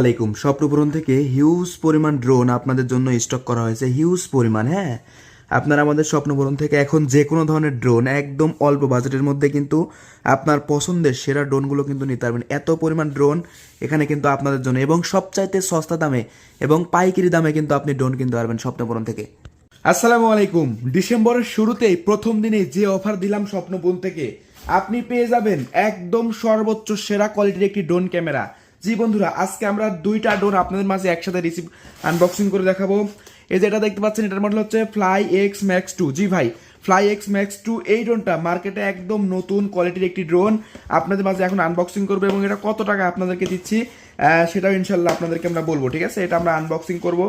আলাইকুম। স্বপ্নপূরণ থেকে হিউজ পরিমাণ ড্রোন আপনাদের জন্য স্টক করা হয়েছে। হিউজ পরিমাণ হ্যাঁ? আপনারা আমাদের স্বপ্নপূরণ থেকে এখন যে কোনো ধরনের ড্রোন, একদম অল্প বাজেটের মধ্যে কিন্তু আপনার পছন্দের সেরা ড্রোনগুলো কিন্তু নিতে পারবেন। এত পরিমাণ ড্রোন এখানে কিন্তু আপনাদের জন্য এবং সবচাইতে সস্তা দামে এবং পাইকারি দামে কিন্তু আপনি ড্রোন কিনতে পারবেন স্বপ্নপূরণ থেকে। আসসালামু আলাইকুম। ডিসেম্বরের শুরুতেই প্রথম দিনে যে অফার দিলাম স্বপ্নপুন থেকে, আপনি পেয়ে যাবেন একদম সর্বোচ্চ সেরা কোয়ালিটির একটি ড্রোন ক্যামেরা। জি বন্ধুরা, আজকে আমরা দুইটা ড্রোন আপনাদের মাঝে একসাথে রিসিভ আনবক্সিং করে দেখাবো। এই যে এটা দেখতে পাচ্ছেন, এটার মডেল হচ্ছে fly X max two G ভাই ফ্লাই এক্স ম্যাক্স টু এই ড্রোনটা মার্কেটে একদম নতুন কোয়ালিটির একটি ড্রোন আপনাদের মাঝে এখন আনবক্সিং করব এবং এটা কত টাকা আপনাদেরকে দিচ্ছি সেটাও ইনশাল্লাহ আপনাদেরকে আমরা বলব, ঠিক আছে? এটা আমরা আনবক্সিং করব।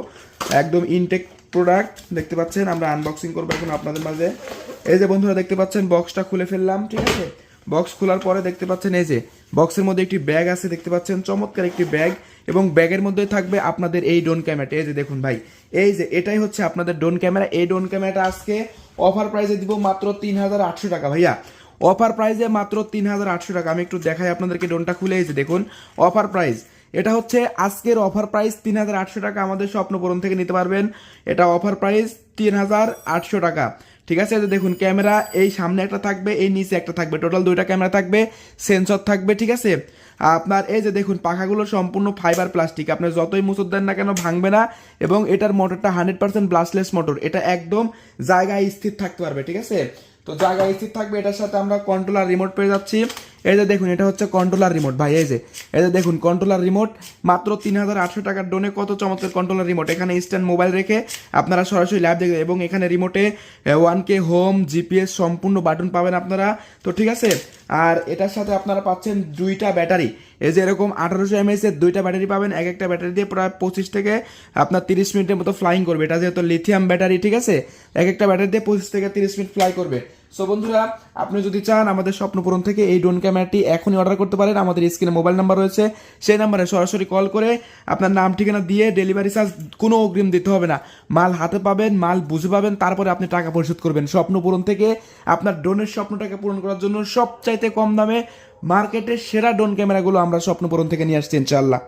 একদম ইনটেক প্রোডাক্ট দেখতে পাচ্ছেন? আমরা আনবক্সিং করব এখন আপনাদের মাঝে। এই যে বন্ধুরা, দেখতে পাচ্ছেন? বক্সটা খুলে ফেললাম, ঠিক আছে? বক্স খোলার পরে দেখতে পাচ্ছেন এই যে বক্সের মধ্যে একটি ব্যাগ আছে, দেখতে পাচ্ছেন? চমৎকার একটি ব্যাগ এবং ব্যাগের মধ্যে থাকবে আপনাদের এই ড্রোন ক্যামেরাটা এই যে দেখুন ভাই, এই যে এটাই হচ্ছে আপনাদের ড্রোন ক্যামেরা এই ড্রোন ক্যামেরাটা আজকে অফার প্রাইসে দিব মাত্র তিন হাজার আটশো টাকা। ভাইয়া অফার প্রাইসে মাত্র তিন হাজার আটশো টাকা। আমি একটু দেখাই আপনাদেরকে ড্রোনটা খুলে। এই যে দেখুন অফার প্রাইস এটা হচ্ছে আজকের অফার প্রাইস তিন হাজার আটশো টাকা। আমাদের স্বপ্নপূরণ থেকে নিতে পারবেন। এটা অফার প্রাইস তিন হাজার আটশো টাকা। ঠিক আছে? দেখুন, ক্যামেরা এই সামনে একটা থাকবে, এই নিচে একটা থাকবে। টোটাল দুইটা ক্যামেরা থাকবে সেন্সর থাকবে, ঠিক আছে? আপনার এই যে দেখুন, পাখাগুলো সম্পূর্ণ ফাইবার প্লাস্টিক আপনার যতই মুসুর দেন না কেন, ভাঙবে না এবং এটার মোটরটা হান্ড্রেড পার্সেন্ট ব্লাসলেস মোটর এটা একদম জায়গায় স্থির থাকতে পারবে, ঠিক আছে? তো জায়গায় স্থির থাকবে, এটার সাথে আমরা কন্ট্রোলার রিমোট পেয়ে যাচ্ছি। এই যে দেখুন, এটা হচ্ছে কন্ট্রোলার রিমোট ভাই, এই যে। এই যে দেখুন কন্ট্রোলার রিমোট মাত্র তিন হাজার আটশো টাকার ডোনে কত চমৎকার কন্ট্রোলার রিমোট এখানে স্ট্যান্ড মোবাইল রেখে আপনারা সরাসরি ল্যাব দেখবেন এবং এখানে রিমোটে ওয়ান কে হোম জিপিএস সম্পূর্ণ বাটন পাবেন আপনারা। তো ঠিক আছে? আর এটার সাথে আপনারা পাচ্ছেন দুইটা ব্যাটারি। এই যে এরকম আঠারোশো এমএস এর দুইটা ব্যাটারি পাবেন, এক একটা ব্যাটারি দিয়ে প্রায় পঁচিশ থেকে আপনার তিরিশ মিনিটের মতো ফ্লাইং করবে। এটা যেহেতু লিথিয়াম ব্যাটারি, ঠিক আছে? এক একটা ব্যাটারি দিয়ে পঁচিশ থেকে তিরিশ মিনিট ফ্লাই করবে। সো বন্ধুরা, আপনি যদি চান আমাদের স্বপ্নপূরণ থেকে এই ড্রোন ক্যামেরাটি এখনই অর্ডার করতে পারেন, আমাদের স্ক্রিনে মোবাইল নাম্বার রয়েছে, সেই নাম্বারে সরাসরি কল করে আপনার নাম, ঠিকানা দিয়ে ডেলিভারি চার্জ কোনো অগ্রিম দিতে হবে না। মাল হাতে পাবেন, মাল বুঝে পাবেন, তারপরে আপনি টাকা পরিশোধ করবেন। স্বপ্নপূরণ থেকে আপনার ড্রোনের স্বপ্নটাকে পূরণ করার জন্য সবচাইতে কম দামে মার্কেটের সেরা ড্রোন ক্যামেরাগুলো আমরা স্বপ্নপূরণ থেকে নিয়ে আসছি ইনশাআল্লাহ।